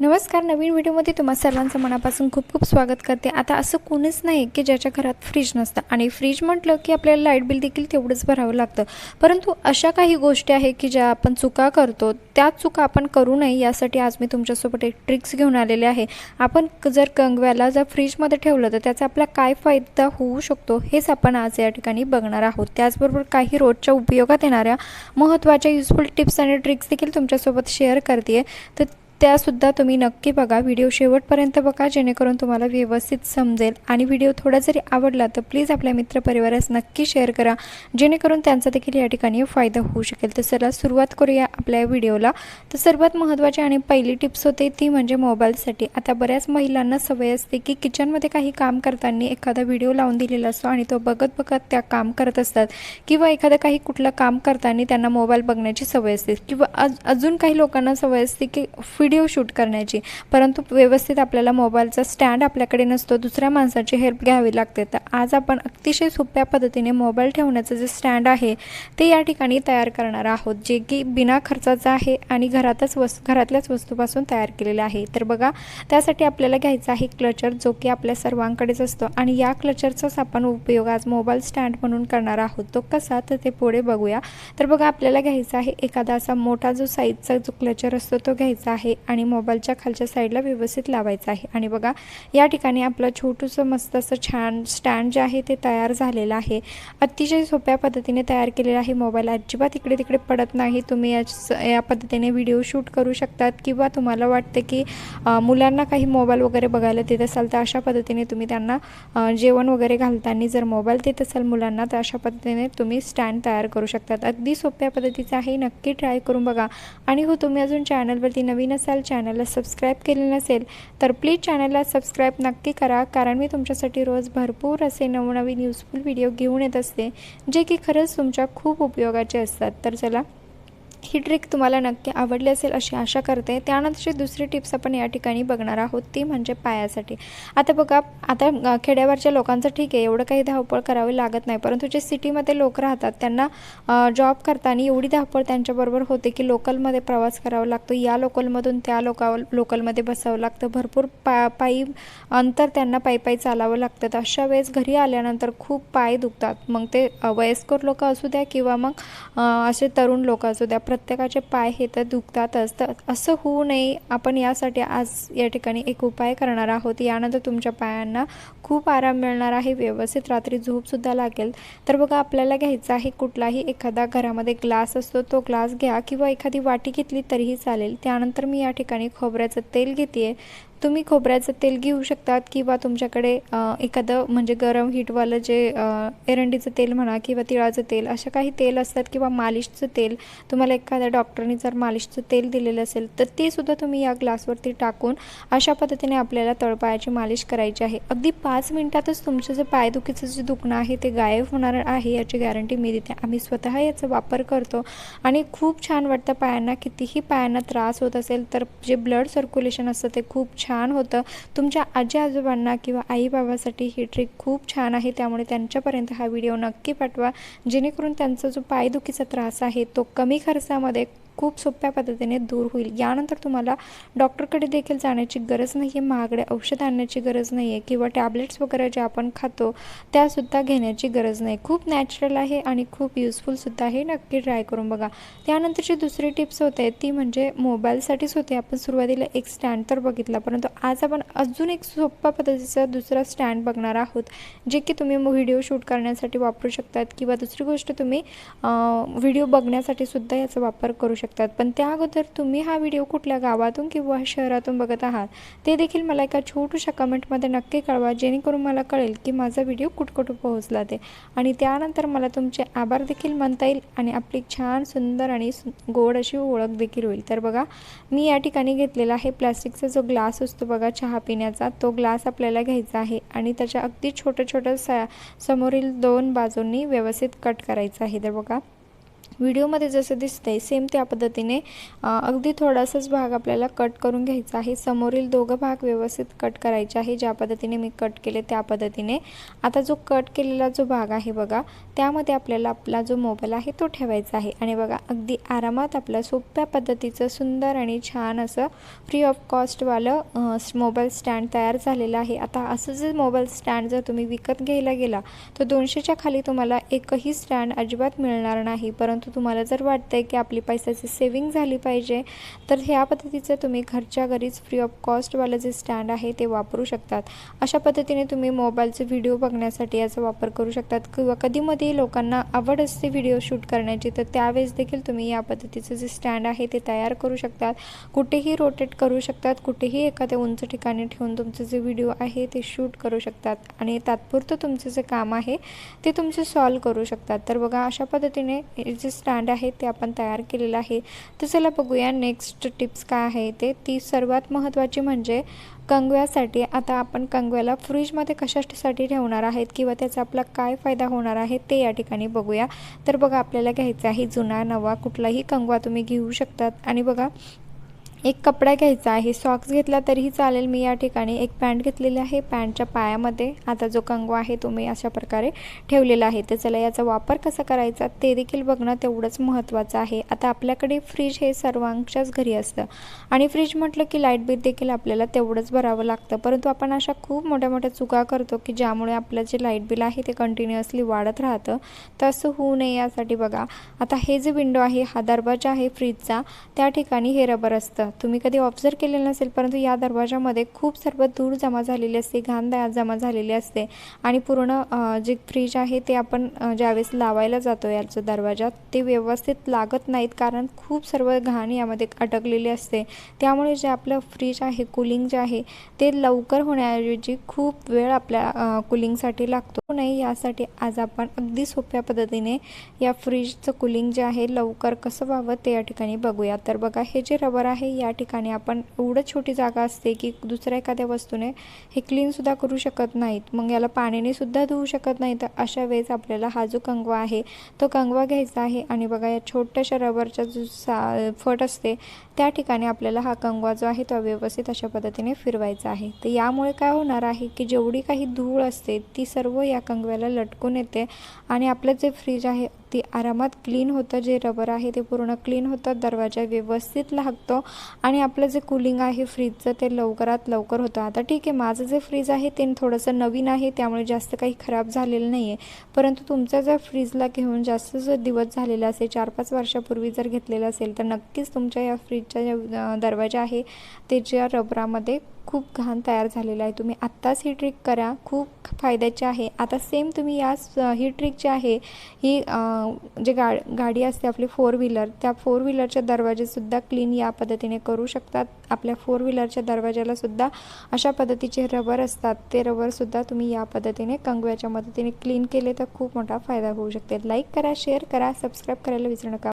नमस्कार नवीन व्हिडिओमध्ये तुम्हा सर्वांचं मनापासून खूप खूप स्वागत करते. आता असं कोणीच नाही की ज्याच्या घरात फ्रीज नसतं आणि फ्रीज म्हटलं की आपल्याला लाइट बिल देखील तेवढंच भरावं लागतं. परंतु अशा काही गोष्टी आहे की ज्या आपण चुका करतो त्या चुका आपण करू नये यासाठी आज मी तुमच्यासोबत एक ट्रिक्स घेऊन आलेले आहे. आपण जर कंगव्याला जर फ्रीजमध्ये ठेवलं तर त्याचा आपला काय फायदा होऊ शकतो हेच आपण आज या ठिकाणी बघणार आहोत. त्याचबरोबर काही रोजच्या उपयोगात येणाऱ्या महत्त्वाच्या युजफुल टिप्स आणि ट्रिक्स देखील तुमच्यासोबत शेअर करते तर त्यासुद्धा तुम्ही नक्की बघा. व्हिडिओ शेवटपर्यंत बघा जेणेकरून तुम्हाला व्यवस्थित समजेल. आणि व्हिडिओ थोडा जरी आवडला तर प्लीज आपल्या मित्रपरिवारास नक्की शेअर करा. जेणेकरून त्यांचा देखील या ठिकाणी फायदा होऊ शकेल. तर चला सुरुवात करूया आपल्या व्हिडिओला. तर सर्वात महत्त्वाची आणि पहिली टिप्स होते ती म्हणजे मोबाईलसाठी. आता बऱ्याच महिलांना सवय असते की किचनमध्ये काही काम करताना एखादा व्हिडिओ लावून दिलेला असतो आणि तो बघत बघत त्या काम करत असतात. किंवा एखादं काही कुठलं काम करताना त्यांना मोबाईल बघण्याची सवय असते. किंवा अज अजून काही लोकांना सवय असते की व्हिडिओ शूट करण्याची. परंतु व्यवस्थित आपल्याला मोबाईलचा स्टँड आपल्याकडे नसतो. दुसऱ्या माणसाची हेल्प घ्यावी लागते. तर आज आपण अतिशय सोप्या पद्धतीने मोबाईल ठेवण्याचं जे स्टँड आहे ते या ठिकाणी तयार करणार आहोत. जे की बिना खर्चाचं आहे आणि घरातच वस्तू घरातल्याच वस्तूपासून तयार केलेलं आहे. तर बघा त्यासाठी आपल्याला घ्यायचा आहे क्लचर जो की आपल्या सर्वांकडेच असतो. आणि या क्लचरचाच आपण उपयोग आज मोबाईल स्टँड म्हणून करणार आहोत. तो कसा? तर ते पुढे बघूया. तर बघा आपल्याला घ्यायचा आहे एखादा असा मोठा जो साईजचा जो क्लचर असतो तो घ्यायचा आहे आणि मोबाईलच्या खालच्या साईडला व्यवस्थित लावायचा आहे. आणि बघा या ठिकाणी आपलं छोटंसं मस्त असं छान स्टँड जे आहे ते तयार झालेलं आहे. अतिशय सोप्या पद्धतीने तयार केलेलं आहे मोबाईल. अजिबात इकडे तिकडे पडत नाही. तुम्ही याच- या पद्धतीने व्हिडिओ शूट करू शकतात किंवा तुम्हाला वाटतं की मुलांना काही मोबाईल वगैरे बघायला देत असाल तर अशा पद्धतीने तुम्ही त्यांना जेवण वगैरे घालताना जर मोबाईल देत असाल मुलांना तर अशा पद्धतीने तुम्ही स्टँड तयार करू शकतात. अगदी सोप्या पद्धतीचं आहे. नक्की ट्राय करून बघा. आणि हो तुम्ही अजून चॅनलवरती नवीन असाल चॅनलला सबस्क्राईब केले नसेल तर प्लीज चॅनलला सबस्क्राईब नक्की करा कारण मी तुमच्यासाठी रोज भरपूर असे नवनवीन युजफुल व्हिडिओ घेऊन येत असते जे की खरंच तुमच्या खूप उपयोगाचे असतात. तर चला ही ट्रिक तुम्हाला नक्की आवडली असेल अशी आशा करते. त्यानंतरची दुसरी टिप्स आपण या ठिकाणी बघणार आहोत ती म्हणजे पायासाठी. आता बघा आता खेड्यावरच्या लोकांचं ठीक आहे एवढं काही धावपळ करावी लागत नाही परंतु जे सिटीमध्ये लोक राहतात त्यांना जॉब करताना एवढी धावपळ त्यांच्याबरोबर होते की लोकलमध्ये प्रवास करावा लागतो. या लोकलमधून त्या लोका लोकलमध्ये बसावं लागतं. भरपूर पा पायी अंतर त्यांना पायी पायी चालावं लागतं. तर अशा वेळेस घरी आल्यानंतर खूप पाय दुखतात. मग ते वयस्कर लोक असू द्या किंवा मग असे तरुण लोक असू द्या प्रत्येकाचे पाय हे तर दुखतातच. तर असं होऊ नये. आपण यासाठी आज या ठिकाणी एक उपाय करणार आहोत. यानंतर तुमच्या पायांना खूप आराम मिळणार आहे. व्यवस्थित रात्री झोपसुद्धा लागेल. तर बघा आपल्याला घ्यायचा आहे कुठलाही एखादा घरामध्ये ग्लास असतो तो ग्लास घ्या किंवा एखादी वाटी घेतली तरीही चालेल. त्यानंतर मी या ठिकाणी खोबऱ्याचं तेल घेते तुम्ही खोबऱ्याचं तेल घेऊ शकतात किंवा तुमच्याकडे एखादं म्हणजे गरम हीटवालं जे एरंडीचं तेल म्हणा किंवा तिळाचं तेल अशा काही तेल असतात किंवा मालिशचं तेल. तुम्हाला एखाद्या डॉक्टरनी जर मालिशचं तेल दिलेलं असेल तर ते सुद्धा तुम्ही या ग्लासवरती टाकून अशा पद्धतीने आपल्याला तळपायाची मालिश करायची आहे. अगदी पाच मिनिटातच तुमचं जे पायदुखीचं जे दुखणं आहे ते गायब होणार आहे याची गॅरंटी मी देते. आम्ही स्वतः याचा वापर करतो आणि खूप छान वाटतं पायांना. कितीही पायांना त्रास होत असेल तर जे ब्लड सर्क्युलेशन असतं ते खूप छान छान होतं. तुमच्या आजी आजोबांना किंवा आईबाबासाठी ही ट्रिक खूप छान आहे. त्यामुळे त्यांच्यापर्यंत हा व्हिडिओ नक्की पाठवा. जेणेकरून त्यांचा जो पायदुखीचा त्रास आहे तो कमी खर्चामध्ये खूप सोप्या पद्धतीने दूर होईल. यानंतर तुम्हाला डॉक्टरकडे देखील जाण्याची गरज नाही आहे महागडे औषध आणण्याची गरज नाही आहे किंवा टॅबलेट्स वगैरे जे आपण खातो त्यासुद्धा घेण्याची गरज नाही. खूप नॅचरल आहे आणि खूप युजफुलसुद्धा आहे. नक्की ट्राय करून बघा. त्यानंतरची दुसरी टिप्स होते ती म्हणजे मोबाईलसाठीच होते. आपण सुरुवातीला एक स्टँड तर बघितला परंतु आज आपण अजून एक सोप्या पद्धतीचा दुसरा स्टँड बघणार आहोत जे की तुम्ही व्हिडिओ शूट करण्यासाठी वापरू शकतात किंवा दुसरी गोष्ट तुम्ही व्हिडिओ बघण्यासाठी सुद्धा याचा वापर करू शकता. शकतात. पण त्या अगोदर तुम्ही हा व्हिडिओ कुठल्या गावातून किंवा शहरातून बघत आहात ते देखील मला एका छोटूशा कमेंटमध्ये नक्की कळवा जेणेकरून मला कळेल की माझा व्हिडिओ कुठकुठं पोहोचला ते. आणि त्यानंतर मला तुमचे आभार देखील म्हणता येईल आणि आपली छान सुंदर आणि गोड अशी ओळख देखील होईल. तर बघा मी या ठिकाणी घेतलेला आहे प्लास्टिकचा जो ग्लास असतो बघा चहा पिण्याचा तो ग्लास आपल्याला घ्यायचा आहे आणि त्याच्या अगदी छोटं छोटं सा समोरील दोन बाजूंनी व्यवस्थित कट करायचं आहे. तर बघा व्हिडिओमध्ये जसं दिसतंय सेम त्या पद्धतीने अगदी थोडासाच भाग आपल्याला कट करून घ्यायचा आहे. समोरील दोघं भाग व्यवस्थित कट करायचे आहे ज्या पद्धतीने मी कट केले त्या पद्धतीने. आता जो कट केलेला जो भाग आहे बघा त्यामध्ये आपल्याला आपला जो मोबाईल आहे तो ठेवायचा आहे. आणि बघा अगदी आरामात आपलं सोप्या पद्धतीचं सुंदर आणि छान असं फ्री ऑफ कॉस्टवालं मोबाईल स्टँड तयार झालेलं आहे. आता असं जे मोबाईल स्टँड जर तुम्ही विकत घ्यायला गेला तर दोनशेच्या खाली तुम्हाला एकही स्टँड अजिबात मिळणार नाही. परंतु तुम्हाला जर वाटतं आहे की आपली पैशाची सेविंग झाली पाहिजे तर ह्या पद्धतीचं तुम्ही घरच्या घरीच फ्री ऑफ कॉस्टवालं जे स्टँड आहे ते वापरू शकतात. अशा पद्धतीने तुम्ही मोबाईलचे व्हिडिओ बघण्यासाठी याचा वापर करू शकतात किंवा कधीमध्ये लोकांना आवड असते व्हिडिओ शूट करण्याची तर त्यावेळेस देखील तुम्ही या पद्धतीचं जे स्टँड आहे ते तयार करू शकतात. कुठेही रोटेट करू शकतात कुठेही एखाद्या उंच ठिकाणी ठेवून तुमचं जे व्हिडिओ आहे ते शूट करू शकतात आणि तात्पुरतं तुमचं जे काम आहे ते तुमचे सॉल्व करू शकतात. तर बघा अशा पद्धतीने जे जे स्टँड आहे ते आपण तयार केलेलं आहे. तर चला बघूया नेक्स्ट टिप्स काय आहे ते. ती सर्वात महत्त्वाची म्हणजे कंगव्यासाठी आता आपण कंगव्याला फ्रीजमध्ये कशासाठी ठेवणार आहेत किंवा त्याचा आपला काय फायदा होणार आहे ते या ठिकाणी बघूया. तर बघा आपल्याला घ्यायचं आहे जुना नवा कुठलाही कंगवा तुम्ही घेऊ शकतात. आणि बघा एक कपडा घ्यायचा आहे सॉक्स घेतला तरीही चालेल. मी या ठिकाणी एक पॅन्ट घेतलेली आहे. पॅन्टच्या पायामध्ये आता जो कंगवा आहे तो मी अशा प्रकारे ठेवलेला आहे. तर चला याचा वापर कसा करायचा ते देखील बघणं तेवढंच महत्त्वाचं आहे. आता आपल्याकडे फ्रीज हे सर्वांच्याच घरी असतं. आणि फ्रीज म्हटलं की लाइट बिल देखील आपल्याला तेवढंच भरावं लागतं. परंतु आपण अशा खूप मोठ्या मोठ्या चुका करतो की ज्यामुळे आपलं जे लाइट बिल आहे ते कंटिन्युअसली वाढत राहतं. तर असं होऊ नये यासाठी बघा. आता हे जे विंडो आहे हा दरवाजा आहे फ्रीजचा त्या ठिकाणी हे रबर असतं. तुम्ही कधी ऑब्झर्व केलेलं नसेल परंतु या दरवाजामध्ये खूप सर्व धूळ जमा झालेली असते घाण जमा झालेली असते. आणि पूर्ण जे फ्रीज आहे ते आपण ज्यावेळेस लावायला जातो याचं दरवाजा ते व्यवस्थित लागत नाहीत कारण खूप सर्व घाण यामध्ये अटकलेली असते. त्यामुळे जे आपलं फ्रीज आहे कुलिंग जे आहे ते लवकर होण्याऐवजी खूप वेळ आपल्या कुलिंगसाठी लागतो. नाही यासाठी आज आपण अगदी सोप्या पद्धतीने या फ्रीजचं कुलिंग जे आहे लवकर कसं व्हावं ते या ठिकाणी बघूया. तर बघा हे जे रबर आहे या ठिकाणी आपण एवढं छोटी जागा असते की दुसऱ्या एखाद्या वस्तूने हे क्लीनसुद्धा करू शकत नाहीत. मग याला पाण्यानेसुद्धा धुवू शकत नाही. तर अशा वेळेस आपल्याला हा जो कंगवा आहे तो कंगवा घ्यायचा आहे आणि बघा या छोट्याशा रबरचा जो सा फट असते त्या ठिकाणी आपल्याला हा कंगवा जो आहे तो व्यवस्थित अशा पद्धतीने फिरवायचा आहे. तर यामुळे काय होणार आहे की जेवढी काही धूळ असते ती सर्व या कंगव्याला लटकून येते आणि आपलं जे फ्रीज आहे ती आरामात क्लीन होतं जे रबर आहे ते पूर्ण क्लीन होतं दरवाजा व्यवस्थित लागतो आणि आपलं जे कूलिंग आहे फ्रीजचं ते लवकरात लवकर होतं. आता ठीक आहे माझं जे फ्रीज आहे ते थोडंसं नवीन आहे त्यामुळे जास्त काही खराब झालेलं नाही आहे परंतु तुमचा जर फ्रीजला घेऊन जास्त जर दिवस झालेला असेल चार पाच वर्षापूर्वी जर घेतलेलं असेल तर नक्कीच तुमच्या या फ्रीजचा दरवाजा आहे ते ज्या रबरामध्ये खूप घाण तयार झालेलं आहे. तुम्ही आत्ताच ही ट्रिक करा. खूप फायद्याची आहे. आता सेम तुम्ही याच ही ट्रिक जी आहे ही जे गा गाडी असते आपली फोर व्हीलर त्या फोर व्हीलरच्या दरवाजेसुद्धा क्लीन या पद्धतीने करू शकतात. आपल्या फोर व्हीलरच्या दरवाजालासुद्धा अशा पद्धतीचे रबर असतात. ते रबरसुद्धा तुम्ही या पद्धतीने कंगव्याच्या मदतीने क्लीन केले तर खूप मोठा फायदा होऊ शकते. लाईक करा शेअर करा सबस्क्राईब करायला विसरू नका.